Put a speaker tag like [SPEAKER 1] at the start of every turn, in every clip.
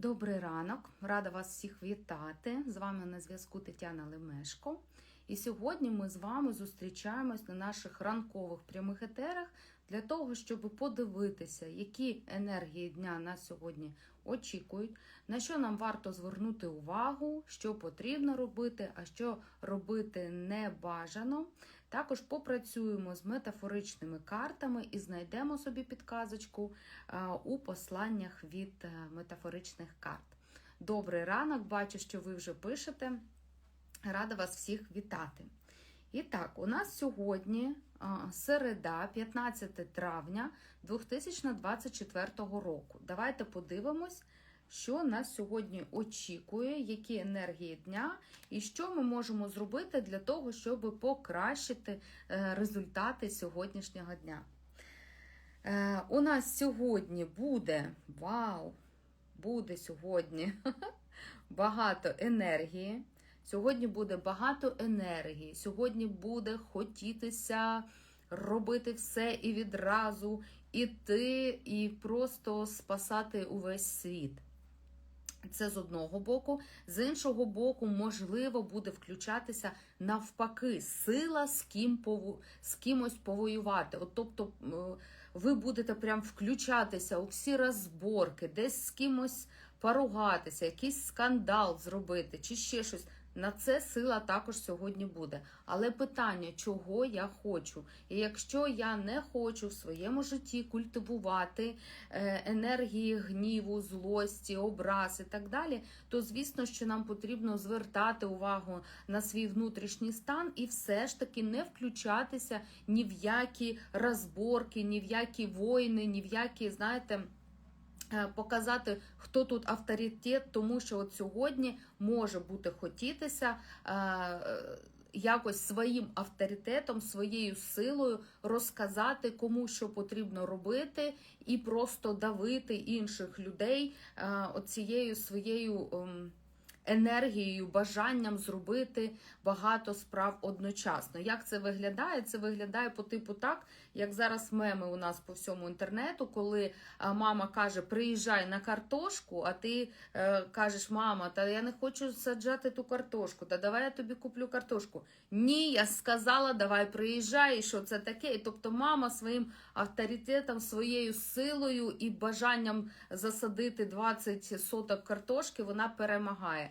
[SPEAKER 1] Добрий ранок, рада вас всіх вітати. З вами на зв'язку Тетяна Лемешко. І сьогодні ми з вами зустрічаємось на наших ранкових прямих етерах для того, щоб подивитися, які енергії дня нас сьогодні очікують, на що нам варто звернути увагу, що потрібно робити, а що робити не бажано. Також попрацюємо з метафоричними картами і знайдемо собі підказочку е, у посланнях від е, метафоричних карт. Добрий ранок, бачу, що ви вже пишете. Рада вас всіх вітати. І так, у нас сьогодні середа, 15 травня 2024 року. Давайте подивимось, що нас сьогодні очікує, які енергії дня, і що ми можемо зробити для того, щоб покращити е, результати сьогоднішнього дня. Е, У нас сьогодні буде вау! Буде сьогодні багато енергії. Сьогодні буде багато енергії. Сьогодні буде хотітися робити все і відразу іти і просто спасати увесь світ. Це з одного боку, з іншого боку, можливо, буде включатися навпаки сила з ким пову... з кимось повоювати. От, тобто ви будете прям включатися у всі розборки, десь з кимось поругатися, якийсь скандал зробити, чи ще щось. На це сила також сьогодні буде. Але питання, чого я хочу? І якщо я не хочу в своєму житті культивувати е, енергії гніву, злості, образ і так далі, то звісно, що нам потрібно звертати увагу на свій внутрішній стан і все ж таки не включатися ні в які розборки, ні в які воїни, ні в які, знаєте. Е, Показати, хто тут авторитет, тому що от сьогодні може бути хотітися е, якось своїм авторитетом, своєю силою розказати, кому що потрібно робити, і просто давити інших людей е, оцією своєю. Енергією, бажанням зробити багато справ одночасно. Як це виглядає? Це виглядає по типу так, як зараз меми у нас по всьому інтернету, коли мама каже: приїжджай на картошку, а ти е, кажеш, мама, та я не хочу саджати ту картошку, та давай я тобі куплю картошку. Ні, я сказала, давай приїжджай, і що це таке. І тобто мама своїм авторитетом, своєю силою і бажанням засадити 20 соток картошки, вона перемагає.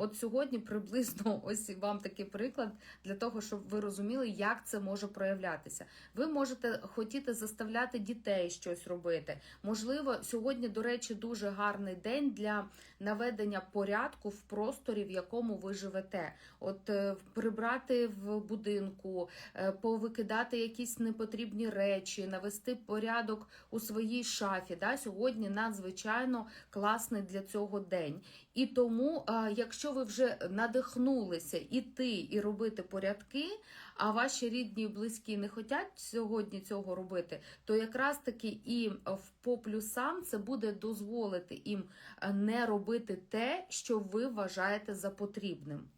[SPEAKER 1] От сьогодні приблизно ось вам такий приклад для того, щоб ви розуміли, як це може проявлятися. Ви можете хотіти заставляти дітей щось робити. Можливо, сьогодні, до речі, дуже гарний день для наведення порядку в просторі, в якому ви живете. От е, прибрати в будинку, е, повикидати якісь непотрібні речі, навести порядок у своїй шафі. Да? Сьогодні надзвичайно класний для цього день. І тому, е, якщо ви вже надихнулися іти і робити порядки, а ваші рідні і близькі не хочуть сьогодні цього робити, то якраз таки і в по плюсам це буде дозволити їм е, не робити те, що ви вважаєте за потрібним.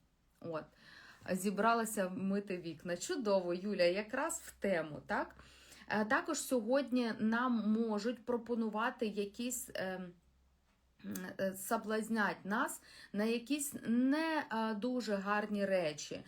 [SPEAKER 1] От. Зібралася мити вікна. Чудово, Юля, якраз в тему, так? Е, Також сьогодні нам можуть пропонувати якісь. Е, Соблазнять нас на якісь не дуже гарні речі.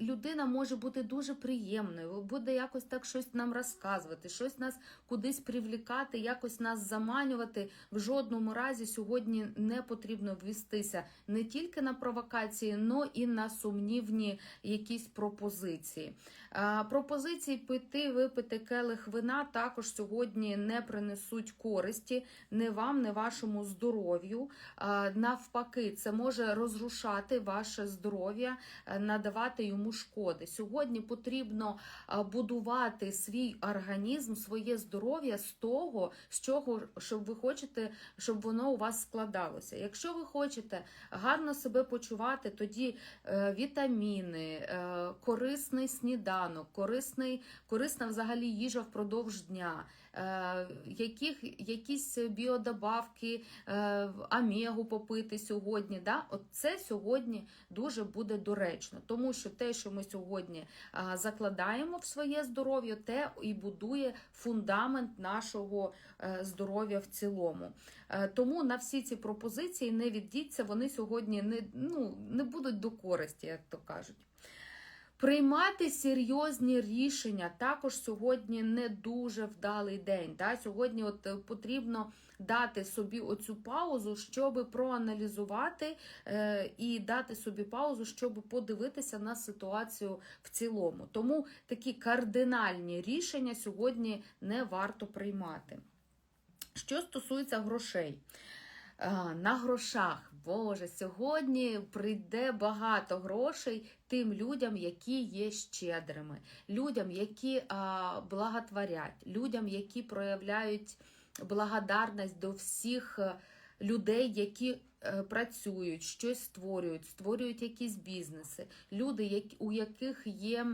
[SPEAKER 1] Людина може бути дуже приємною, буде якось так щось нам розказувати, щось нас кудись привлікати, якось нас заманювати. В жодному разі сьогодні не потрібно ввістися не тільки на провокації, але і на сумнівні якісь пропозиції. Пропозиції пити, випити келих вина також сьогодні не принесуть користі не вам, не вашому здоров'ю. Навпаки, це може розрушати ваше здоров'я, надавати йому шкоди. Сьогодні потрібно будувати свій організм, своє здоров'я з того, з чого щоб ви хочете, щоб воно у вас складалося. Якщо ви хочете гарно себе почувати, тоді е, вітаміни, е, корисний сніданок, корисний, корисна взагалі їжа впродовж дня, яких, якісь біодобавки, е, омегу попити сьогодні. Да? От це сьогодні дуже буде доречно, тому що те, що ми сьогодні е, закладаємо в своє здоров'я, те і будує фундамент нашого е, здоров'я в цілому. Е, Тому на всі ці пропозиції не віддіться, вони сьогодні не, ну, не будуть до користі, як то кажуть. Приймати серйозні рішення також сьогодні не дуже вдалий день. Да? Сьогодні от е, потрібно дати собі оцю паузу, щоб проаналізувати е, і дати собі паузу, щоб подивитися на ситуацію в цілому. Тому такі кардинальні рішення сьогодні не варто приймати. Що стосується грошей. А, На грошах, Боже, сьогодні прийде багато грошей тим людям, які є щедрими, людям, які а, благотворять, людям, які проявляють благодарність до всіх е, людей, які е, працюють, щось створюють, створюють якісь бізнеси, люди, у яких є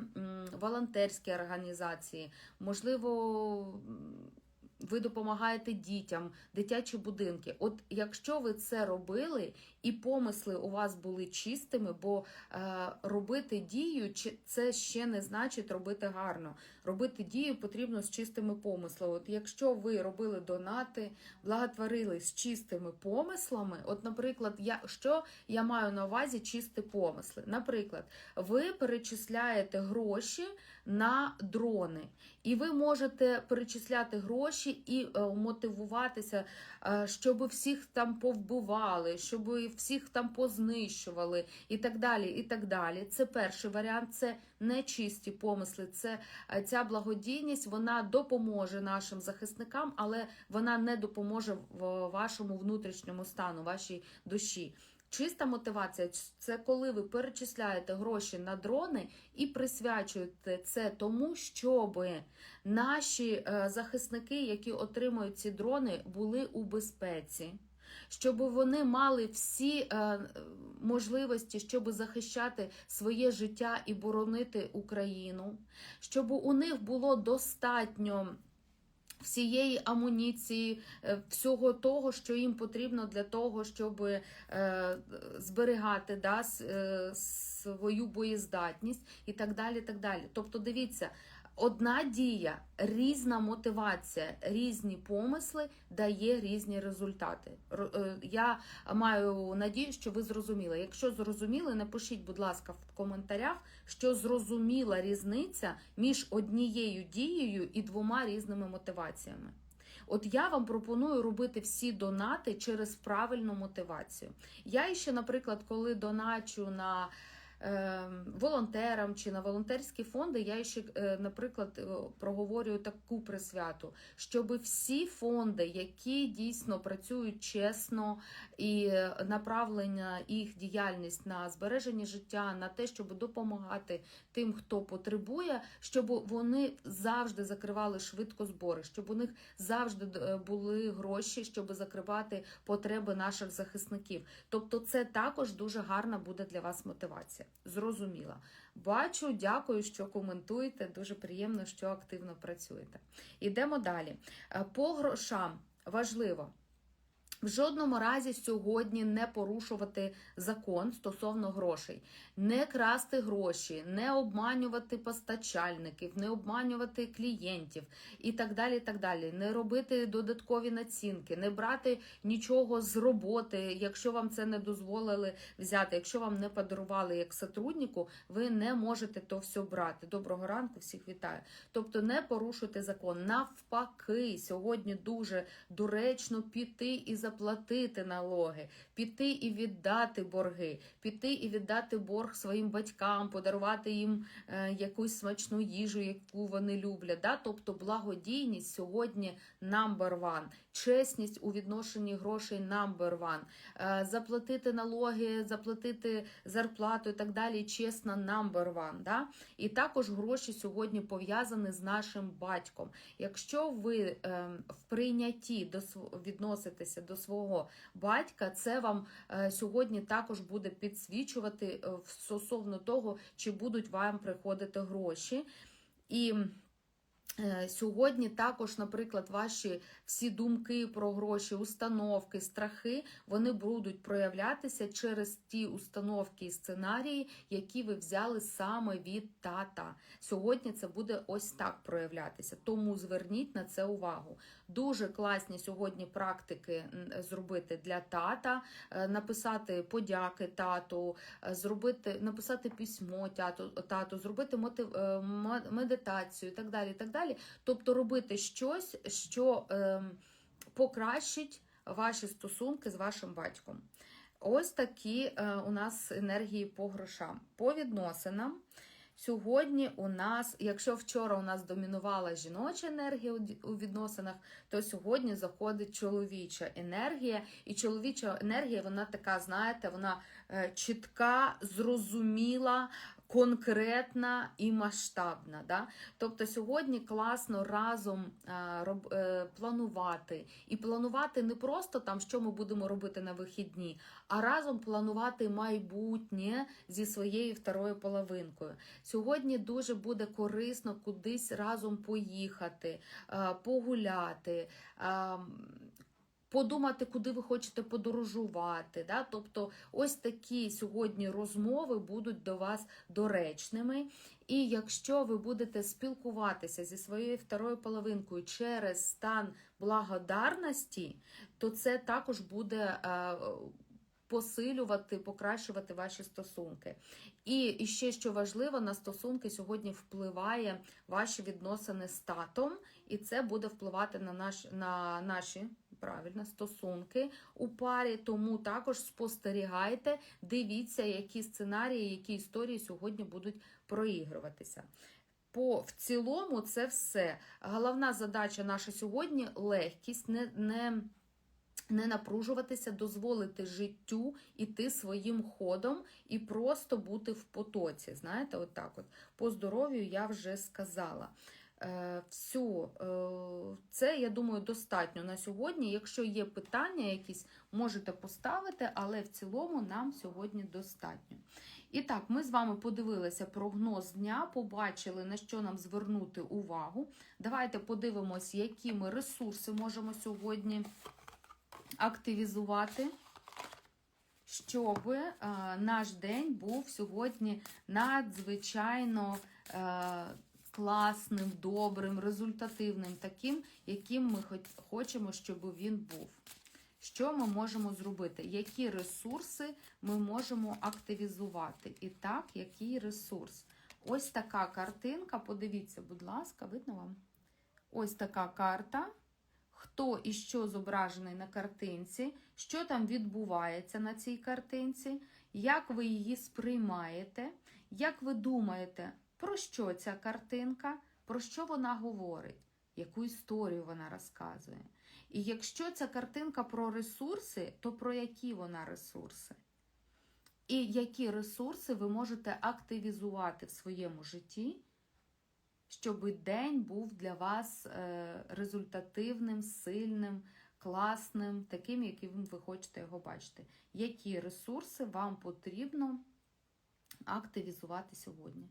[SPEAKER 1] волонтерські організації, можливо. Ви допомагаєте дітям, дитячі будинки. От якщо ви це робили і помисли у вас були чистими, бо е, робити дію це ще не значить робити гарно. Робити дію потрібно з чистими помислами. От якщо ви робили донати, благотворили з чистими помислами, от, наприклад, я що я маю на увазі чисті помисли? Наприклад, ви перечисляєте гроші на дрони. І ви можете перечисляти гроші і е, мотивуватися, е, щоб всіх там повбивали, щоб всіх там познищували, і так далі. і так далі. Це перший варіант, це нечисті помисли. Це е, ця благодійність вона допоможе нашим захисникам, але вона не допоможе в вашому внутрішньому стану, вашій душі. Чиста мотивація це коли ви перечисляєте гроші на дрони і присвячуєте це тому, щоб наші е, захисники, які отримують ці дрони, були у безпеці, щоб вони мали всі е, можливості, щоб захищати своє життя і боронити Україну, щоб у них було достатньо всієї амуніції, е, всього того, що їм потрібно для того, щоб е, зберігати да, е, свою боєздатність і так далі. так далі. Тобто, дивіться, одна дія, різна мотивація, різні помисли дає різні результати. Е, Я маю надію, що ви зрозуміли. Якщо зрозуміли, напишіть, будь ласка, в коментарях, що зрозуміла різниця між однією дією і двома різними мотиваціями. От я вам пропоную робити всі донати через правильну мотивацію. Я ще, наприклад, коли доначу на волонтерам чи на волонтерські фонди, я ще, е, наприклад, е, проговорюю таку присвяту, щоб всі фонди, які дійсно працюють чесно і е, направлення їх діяльність на збереження життя, на те, щоб допомагати тим, хто потребує, щоб вони завжди закривали швидко збори, щоб у них завжди були гроші, щоб закривати потреби наших захисників. Тобто, це також дуже гарна буде для вас мотивація. Зрозуміла. Бачу, дякую, що коментуєте. Дуже приємно, що активно працюєте. Ідемо далі. Е, По грошам важливо. В жодному разі сьогодні не порушувати закон стосовно грошей, не красти гроші, не обманювати постачальників, не обманювати клієнтів і так далі. так далі. Не робити додаткові націнки, не брати нічого з роботи, якщо вам це не дозволили взяти. Якщо вам не подарували як сотруднику, ви не можете то все брати. Доброго ранку, всіх вітаю. Тобто не порушуйте закон. Навпаки, сьогодні дуже доречно піти і заплатити налоги, піти і віддати борги, піти і віддати борг своїм батькам, подарувати їм е, якусь смачну їжу, яку вони люблять. Да? Тобто благодійність сьогодні number one. Чесність у відношенні грошей number one. Е, заплатити налоги, заплатити зарплату і так далі. Чесно, number one. Да? І також гроші сьогодні пов'язані з нашим батьком. Якщо ви е, в прийнятті відноситеся до свого батька, це вам е, сьогодні також буде підсвічувати е, стосовно того, чи будуть вам приходити гроші. І Сьогодні також, наприклад, ваші всі думки про гроші, установки, страхи, вони будуть проявлятися через ті установки і сценарії, які ви взяли саме від тата. Сьогодні це буде ось так проявлятися. Тому зверніть на це увагу. Дуже класні сьогодні практики зробити для тата, е, написати подяки тату, е, зробити, написати письмо тату, тату зробити мотив, е, медитацію і так далі. І так далі. Тобто робити щось, що е, покращить ваші стосунки з вашим батьком. Ось такі е, у нас енергії по грошам. По відносинам. Сьогодні у нас, якщо вчора у нас домінувала жіноча енергія у відносинах, то сьогодні заходить чоловіча енергія. І чоловіча енергія, вона така, знаєте, вона е, чітка, зрозуміла, конкретна і масштабна. Да? Тобто сьогодні класно разом е, роб, е, планувати. І планувати не просто там, що ми будемо робити на вихідні, а разом планувати майбутнє зі своєю второю половинкою. Сьогодні дуже буде корисно кудись разом поїхати, е, погуляти. Подумати, куди ви хочете подорожувати. Да? Тобто, ось такі сьогодні розмови будуть до вас доречними. І якщо ви будете спілкуватися зі своєю второю половинкою через стан благодарності, то це також буде е, посилювати, покращувати ваші стосунки. І, і ще що важливо, на стосунки сьогодні впливає ваші відносини з татом, і це буде впливати на, наш, на наші. Правильно, стосунки у парі, тому також спостерігайте, дивіться, які сценарії, які історії сьогодні будуть проігруватися. По в цілому, це все. Головна задача наша сьогодні легкість, не, не, не напружуватися, дозволити життю іти своїм ходом і просто бути в потоці. Знаєте, отак от. По здоров'ю я вже сказала. Е, Всю, е, це, я думаю, достатньо на сьогодні. Якщо є питання якісь, можете поставити, але в цілому нам сьогодні достатньо. І так, ми з вами подивилися прогноз дня, побачили, на що нам звернути увагу. Давайте подивимось, які ми ресурси можемо сьогодні активізувати, щоб е, наш день був сьогодні надзвичайно е, класним, добрим, результативним, таким, яким ми хочемо, щоб він був. Що ми можемо зробити? Які ресурси ми можемо активізувати? І так, який ресурс? Ось така картинка. Подивіться, будь ласка, видно вам? Ось така карта. Хто і що зображений на картинці, що там відбувається на цій картинці, як ви її сприймаєте, як ви думаєте, про що ця картинка, про що вона говорить, яку історію вона розказує. І якщо ця картинка про ресурси, то про які вона ресурси? І які ресурси ви можете активізувати в своєму житті, щоб день був для вас е, результативним, сильним, класним, таким, яким ви хочете його бачити. Які ресурси вам потрібно активізувати сьогодні?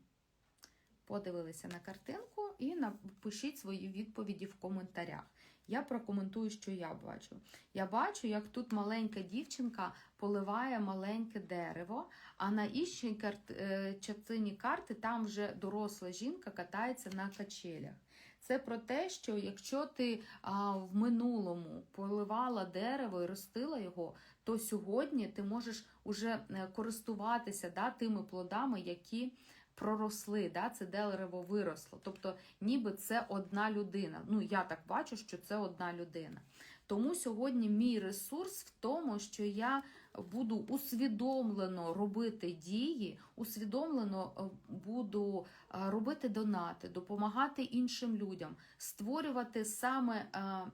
[SPEAKER 1] Подивилися на картинку і напишіть свої відповіді в коментарях. Я прокоментую, що я бачу. Я бачу, як тут маленька дівчинка поливає маленьке дерево, а на іншій карт... е, частині карти там вже доросла жінка катається на качелях. Це про те, що якщо ти а, в минулому поливала дерево і ростила його, то сьогодні ти можеш уже е, користуватися да, тими плодами, які проросли, да, це дерево виросло. Тобто, ніби це одна людина. Ну, я так бачу, що це одна людина. Тому сьогодні мій ресурс в тому, що я буду усвідомлено робити дії, усвідомлено е, буду е, робити донати, допомагати іншим людям, створювати саме. е,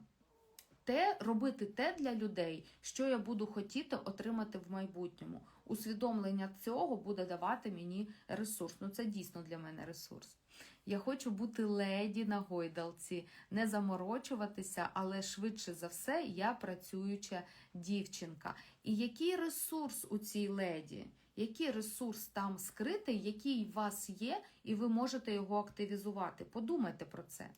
[SPEAKER 1] те робити те для людей, що я буду хотіти отримати в майбутньому. Усвідомлення цього буде давати мені ресурс. Ну це дійсно для мене ресурс. Я хочу бути леді на гойдалці, не заморочуватися, але швидше за все я працююча дівчинка. І який ресурс у цій леді? Який ресурс там скритий, який у вас є, і ви можете його активізувати. Подумайте про це.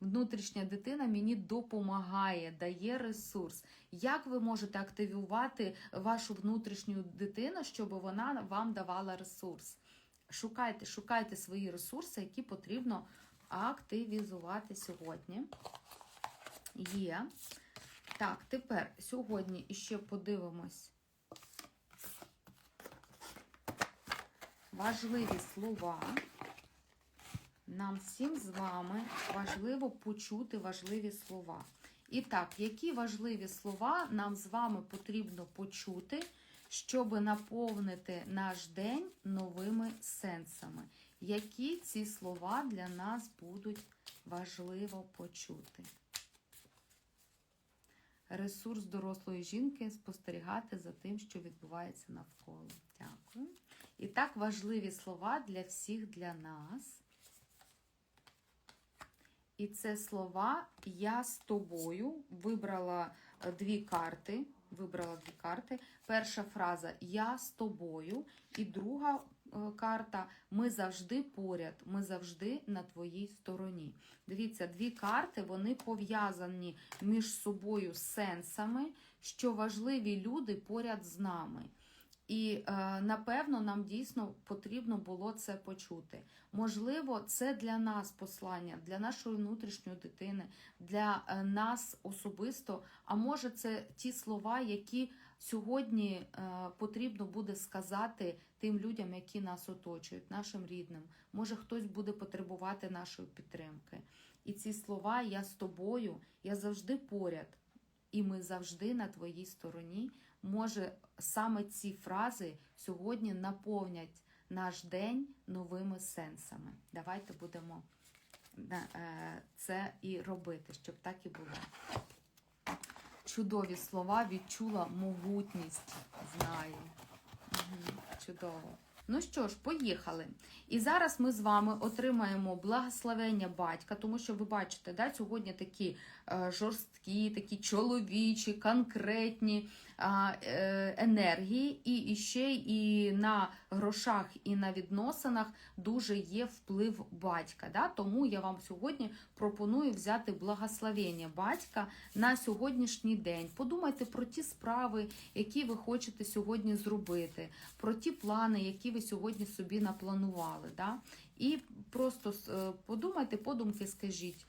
[SPEAKER 1] Внутрішня дитина мені допомагає, дає ресурс. Як ви можете активувати вашу внутрішню дитину, щоб вона вам давала ресурс? Шукайте, шукайте свої ресурси, які потрібно активізувати сьогодні. Є. Так, тепер сьогодні іще подивимось. Важливі слова. Нам всім з вами важливо почути важливі слова. І так, які важливі слова нам з вами потрібно почути, щоб наповнити наш день новими сенсами? Які ці слова для нас будуть важливо почути? Ресурс дорослої жінки спостерігати за тим, що відбувається навколо. Дякую. І так, важливі слова для всіх для нас. І це слова Я з тобою вибрала е, дві карти. Вибрала дві карти. Перша фраза Я з тобою. І друга е, карта Ми завжди поряд, ми завжди на твоїй стороні. Дивіться, дві карти вони пов'язані між собою сенсами, що важливі люди поряд з нами. І е, напевно нам дійсно потрібно було це почути. Можливо, це для нас послання, для нашої внутрішньої дитини, для е, нас особисто. А може, це ті слова, які сьогодні е, потрібно буде сказати тим людям, які нас оточують, нашим рідним. Може, хтось буде потребувати нашої підтримки. І ці слова я з тобою, я завжди поряд, і ми завжди на твоїй стороні. Може, саме ці фрази сьогодні наповнять наш день новими сенсами. Давайте будемо е, це і робити, щоб так і було. Чудові слова відчула могутність. Знаю. Чудово. Ну що ж, поїхали. І зараз ми з вами отримаємо благословення батька, тому що ви бачите, да, сьогодні такі жорсткі, такі чоловічі, конкретні е, енергії, і ще і на грошах, і на відносинах дуже є вплив батька. Да? Тому я вам сьогодні пропоную взяти благословення батька на сьогоднішній день. Подумайте про ті справи, які ви хочете сьогодні зробити, про ті плани, які ви сьогодні собі напланували. Да? І просто е, подумайте, подумки, скажіть.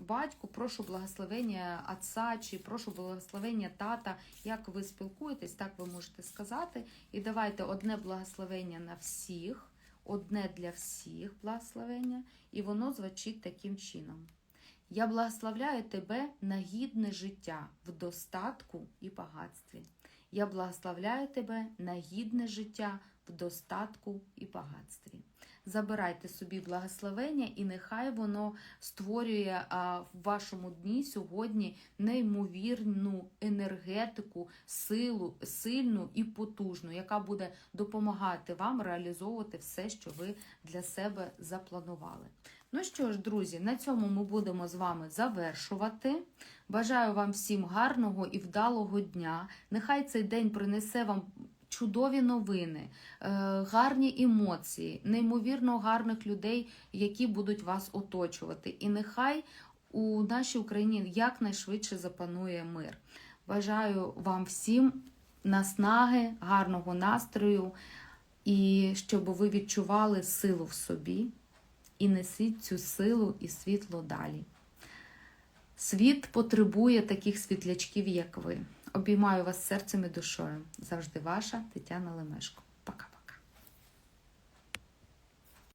[SPEAKER 1] Батьку, прошу благословення отця чи прошу благословення тата. Як ви спілкуєтесь, так ви можете сказати. І давайте одне благословення на всіх, одне для всіх благословення, і воно звучить таким чином. Я благословляю тебе на гідне життя в достатку і багатстві. Я благословляю тебе на гідне життя в достатку і багатстві. Забирайте собі благословення, і нехай воно створює в вашому дні сьогодні неймовірну енергетику, силу, сильну і потужну, яка буде допомагати вам реалізовувати все, що ви для себе запланували. Ну що ж, друзі, на цьому ми будемо з вами завершувати. Бажаю вам всім гарного і вдалого дня. Нехай цей день принесе вам чудові новини, е, гарні емоції, неймовірно гарних людей, які будуть вас оточувати. І нехай у нашій Україні якнайшвидше запанує мир. Бажаю вам всім наснаги, гарного настрою і щоб ви відчували силу в собі і несіть цю силу і світло далі. Світ потребує таких світлячків, як ви. Обіймаю вас серцем і душою. Завжди ваша Тетяна Лемешко.